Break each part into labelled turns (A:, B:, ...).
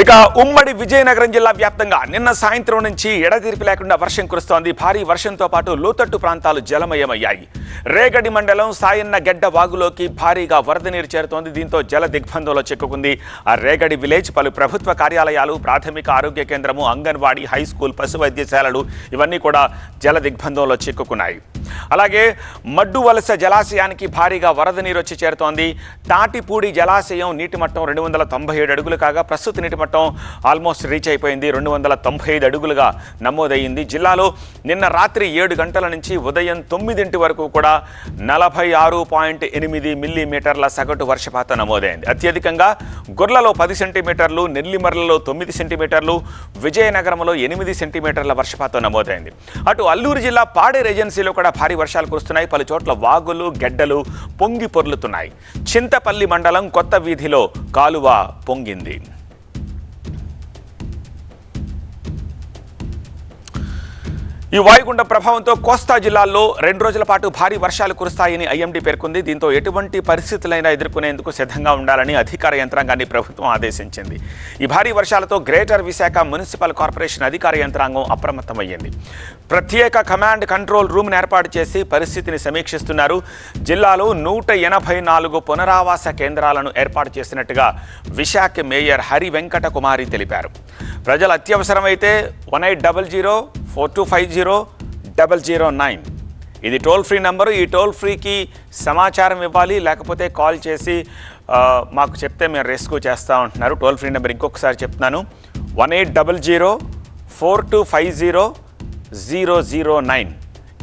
A: ఇక ఉమ్మడి విజయనగరం జిల్లా వ్యాప్తంగా నిన్న సాయంత్రం నుంచి ఎడతీర్పు లేకుండా వర్షం కురుస్తోంది. భారీ వర్షంతో పాటు లోతట్టు ప్రాంతాలు జలమయమయ్యాయి. రేగడి మండలం సాయన్న గెడ్డ వాగులోకి భారీగా వరద నీరు చేరుతోంది. దీంతో జల దిగ్బంధంలో చిక్కుకుంది. ఆ రేగడి విలేజ్ పలు ప్రభుత్వ కార్యాలయాలు ప్రాథమిక ఆరోగ్య కేంద్రము అంగన్వాడీ హై స్కూల్ పశు వైద్యశాలలు ఇవన్నీ కూడా జల దిగ్బంధంలో చిక్కుకున్నాయి. అలాగే మడ్డు వలస జలాశయానికి భారీగా వరద నీరు వచ్చి చేరుతోంది. తాటిపూడి జలాశయం నీటి మట్టం రెండు వందల తొంభై ఏడు అడుగులు కాగా ప్రస్తుత నీటి మట్టం ఆల్మోస్ట్ రీచ్ అయిపోయింది. రెండు వందల తొంభై ఐదు అడుగులుగా నమోదయ్యింది జిల్లాలో నిన్న రాత్రి ఏడు గంటల నుంచి ఉదయం తొమ్మిదింటి వరకు కూడా నలభై ఆరు పాయింట్ ఎనిమిది మిల్లీమీటర్ల సగటు వర్షపాతం నమోదైంది. అత్యధికంగా గుర్లలో పది సెంటీమీటర్లు నెల్లిమర్లలో తొమ్మిది సెంటీమీటర్లు విజయనగరంలో ఎనిమిది సెంటీమీటర్ల వర్షపాతం నమోదైంది. అటు అల్లూరు జిల్లా పాడేరు ఏజెన్సీలో కూడా భారీ వర్షాలు కురుస్తున్నాయి. పలు చోట్ల వాగులు గెడ్డలు పొంగి పొర్లుతున్నాయి. చింతపల్లి మండలం కొత్త వీధిలో కాలువ పొంగింది. ఈ వాయుగుండ ప్రభావంతో కోస్తా జిల్లాల్లో రెండు రోజుల పాటు భారీ వర్షాలు కురుస్తాయని ఐఎండీ పేర్కొంది. దీంతో ఎటువంటి పరిస్థితులైనా ఎదుర్కొనేందుకు సిద్ధంగా ఉండాలని అధికార యంత్రాంగాన్ని ప్రభుత్వం ఆదేశించింది. ఈ భారీ వర్షాలతో గ్రేటర్ విశాఖ మున్సిపల్ కార్పొరేషన్ అధికార యంత్రాంగం అప్రమత్తమయ్యింది. ప్రత్యేక కమాండ్ కంట్రోల్ రూమ్ను ఏర్పాటు చేసి పరిస్థితిని సమీక్షిస్తున్నారు. జిల్లాలో నూట ఎనభై నాలుగు పునరావాస కేంద్రాలను ఏర్పాటు చేసినట్టుగా విశాఖ మేయర్ హరి వెంకట కుమారి తెలిపారు. ప్రజలు అత్యవసరమైతే one eight double zero four two five zero double zero nine. ఇది టోల్ ఫ్రీ నెంబరు. ఈ టోల్ ఫ్రీకి సమాచారం ఇవ్వాలి లేకపోతే కాల్ చేసి మాకు చెప్తే మేము రెస్క్యూ చేస్తూ ఉంటున్నారు. టోల్ ఫ్రీ నెంబర్ ఇంకొకసారి చెప్తున్నాను. One eight double zero four two five zero zero zero nine.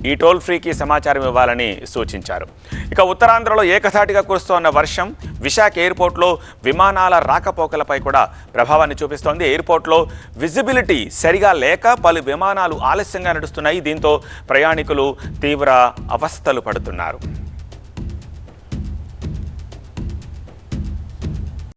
A: ఈ టోల్ ఫ్రీకి సమాచారం ఇవ్వాలని సూచించారు. ఇక ఉత్తరాంధ్రలో ఏకధాటిగా కురుస్తోన్న వర్షం విశాఖ ఎయిర్పోర్ట్లో విమానాల రాకపోకలపై కూడా ప్రభావాన్ని చూపిస్తోంది. ఎయిర్పోర్ట్లో విజిబిలిటీ సరిగా లేక పలు విమానాలు ఆలస్యంగా నడుస్తున్నాయి. దీంతో ప్రయాణికులు తీవ్ర అవస్థలు పడుతున్నారు.